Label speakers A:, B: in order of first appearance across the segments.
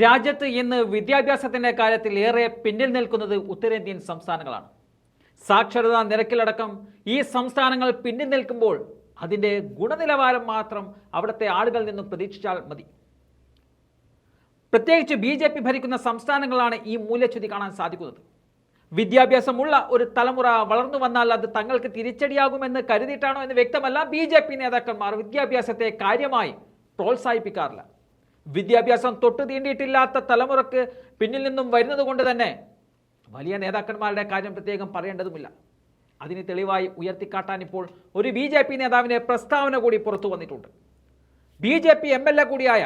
A: രാജ്യത്ത് ഇന്ന് വിദ്യാഭ്യാസത്തിന്റെ കാര്യത്തിൽ ഏറെ പിന്നിൽ നിൽക്കുന്നത് ഉത്തരേന്ത്യൻ സംസ്ഥാനങ്ങളാണ്. സാക്ഷരതാ നിരക്കിലടക്കം ഈ സംസ്ഥാനങ്ങൾ പിന്നിൽ നിൽക്കുമ്പോൾ അതിന്റെ ഗുണനിലവാരം മാത്രം അവിടുത്തെ ആളുകളിൽ നിന്നും പ്രതീക്ഷിച്ചാൽ മതി. പ്രത്യേകിച്ച് ബി ജെ പി ഭരിക്കുന്ന സംസ്ഥാനങ്ങളാണ് ഈ മൂല്യച്യുതി കാണാൻ സാധിക്കുന്നത്. വിദ്യാഭ്യാസമുള്ള ഒരു തലമുറ വളർന്നു വന്നാൽ അത് തങ്ങൾക്ക് തിരിച്ചടിയാകുമെന്ന് കരുതിയിട്ടാണോ എന്ന് വ്യക്തമല്ല ബി നേതാക്കന്മാർ വിദ്യാഭ്യാസത്തെ കാര്യമായി പ്രോത്സാഹിപ്പിക്കാറില്ല. വിദ്യാഭ്യാസം തൊട്ടു തീണ്ടിയിട്ടില്ലാത്ത തലമുറയ്ക്ക് പിന്നിൽ നിന്നും വരുന്നത് കൊണ്ട് തന്നെ വലിയ നേതാക്കന്മാരുടെ കാര്യം പ്രത്യേകം പറയേണ്ടതുമില്ല. അതിന് തെളിവായി ഉയർത്തിക്കാട്ടാൻ ഇപ്പോൾ ഒരു ബി ജെ പി നേതാവിന്റെ പ്രസ്താവന കൂടി പുറത്തു വന്നിട്ടുണ്ട്. B J P M L A കൂടിയായ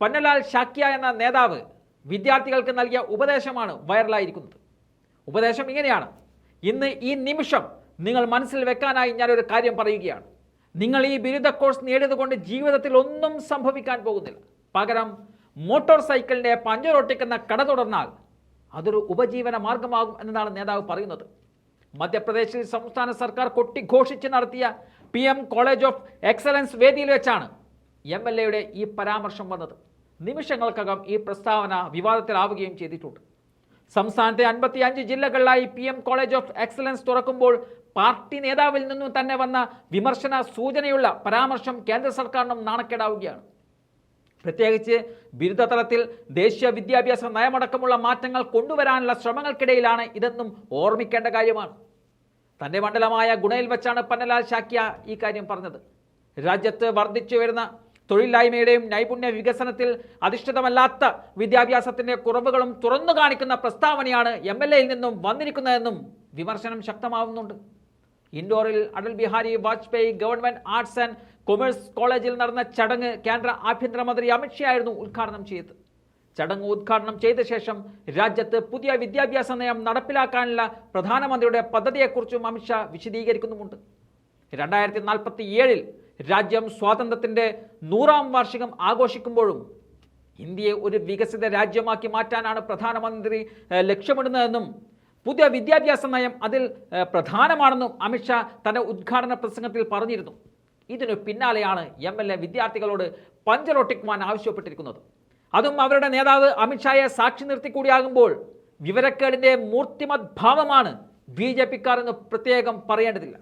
A: പന്നലാൽ ഷാക്യ എന്ന നേതാവ് വിദ്യാർത്ഥികൾക്ക് നൽകിയ ഉപദേശമാണ് വൈറലായിരിക്കുന്നത്. ഉപദേശം ഇങ്ങനെയാണ്. ഇന്ന് ഈ നിമിഷം നിങ്ങൾ മനസ്സിൽ വെക്കാനായി ഞാനൊരു കാര്യം പറയുകയാണ്. നിങ്ങൾ ഈ ബിരുദ കോഴ്സ് നേടിയതുകൊണ്ട് ജീവിതത്തിൽ ഒന്നും സംഭവിക്കാൻ പോകുന്നില്ല. പകരം മോട്ടോർ സൈക്കിളിന്റെ പഞ്ചറൊട്ടിക്കുന്ന കട തുടർന്നാൽ അതൊരു ഉപജീവന മാർഗമാകും എന്നതാണ് നേതാവ് പറയുന്നത്. മധ്യപ്രദേശിൽ സംസ്ഥാന സർക്കാർ കൊട്ടിഘോഷിച്ച് നടത്തിയ P M college of excellence വേദിയിൽ വെച്ചാണ് എം എൽ എയുടെ ഈ പരാമർശം വന്നത്. നിമിഷങ്ങൾക്കകം ഈ പ്രസ്താവന വിവാദത്തിലാവുകയും ചെയ്തിട്ടുണ്ട്. സംസ്ഥാനത്തെ അൻപത്തി അഞ്ച് ജില്ലകളിലായി P M college of excellence തുറക്കുമ്പോൾ പാർട്ടി നേതാവിൽ നിന്നും തന്നെ വന്ന വിമർശന സൂചനയുള്ള പരാമർശം കേന്ദ്ര സർക്കാരിനും നാണക്കേടാവുകയാണ്. പ്രത്യേകിച്ച് ബിരുദതലത്തിൽ ദേശീയ വിദ്യാഭ്യാസ നയമടക്കമുള്ള മാറ്റങ്ങൾ കൊണ്ടുവരാനുള്ള ശ്രമങ്ങൾക്കിടയിലാണ് ഇതെന്നും ഓർമ്മിക്കേണ്ട കാര്യമാണ്. തന്റെ മണ്ഡലമായ ഗുണയിൽ വെച്ചാണ് പന്നലാൽ ശാക്യ ഈ കാര്യം പറഞ്ഞത്. രാജ്യത്ത് വർദ്ധിച്ചു വരുന്ന തൊഴിലില്ലായ്മയുടെയും നൈപുണ്യ വികസനത്തിൽ അധിഷ്ഠിതമല്ലാത്ത വിദ്യാഭ്യാസത്തിന്റെ കുറവുകളും തുറന്നു കാണിക്കുന്ന പ്രസ്താവനയാണ് എം എൽ എയിൽ നിന്നും വന്നിരിക്കുന്നതെന്നും വിമർശനം ശക്തമാവുന്നുണ്ട്. ഇൻഡോറിൽ Atal Bihari Vajpayee government arts and commerce കോളേജിൽ നടന്ന ചടങ്ങ് കേന്ദ്ര ആഭ്യന്തരമന്ത്രി അമിത്ഷാ ആയിരുന്നു ഉദ്ഘാടനം ചെയ്തത് ചടങ്ങ് ഉദ്ഘാടനം ചെയ്ത ശേഷം രാജ്യത്ത് പുതിയ വിദ്യാഭ്യാസ നയം നടപ്പിലാക്കാനുള്ള പ്രധാനമന്ത്രിയുടെ പദ്ധതിയെക്കുറിച്ചും അമിത്ഷാ വിശദീകരിക്കുന്നുമുണ്ട്. രണ്ടായിരത്തി നാൽപ്പത്തി ഏഴിൽ രാജ്യം സ്വാതന്ത്ര്യത്തിന്റെ നൂറാം വാർഷികം ആഘോഷിക്കുമ്പോഴും ഇന്ത്യയെ ഒരു വികസിത രാജ്യമാക്കി മാറ്റാനാണ് പ്രധാനമന്ത്രി ലക്ഷ്യമിടുന്നതെന്നും പുതിയ വിദ്യാഭ്യാസ നയം അതിൽ പ്രധാനമാണെന്നും അമിത്ഷാ തന്റെ ഉദ്ഘാടന പ്രസംഗത്തിൽ പറഞ്ഞിരുന്നു. ഇതിനു പിന്നാലെയാണ് എം എൽ എ വിദ്യാർത്ഥികളോട് പഞ്ചറൊട്ടിക്കുവാൻ ആവശ്യപ്പെട്ടിരിക്കുന്നത്. അതും അവരുടെ നേതാവ് അമിത്ഷായെ സാക്ഷി നിർത്തി കൂടിയാകുമ്പോൾ മൂർത്തിമത് ഭാവമാണ് ബി ജെ പിക്കാർ എന്ന് പ്രത്യേകം പറയേണ്ടതില്ല.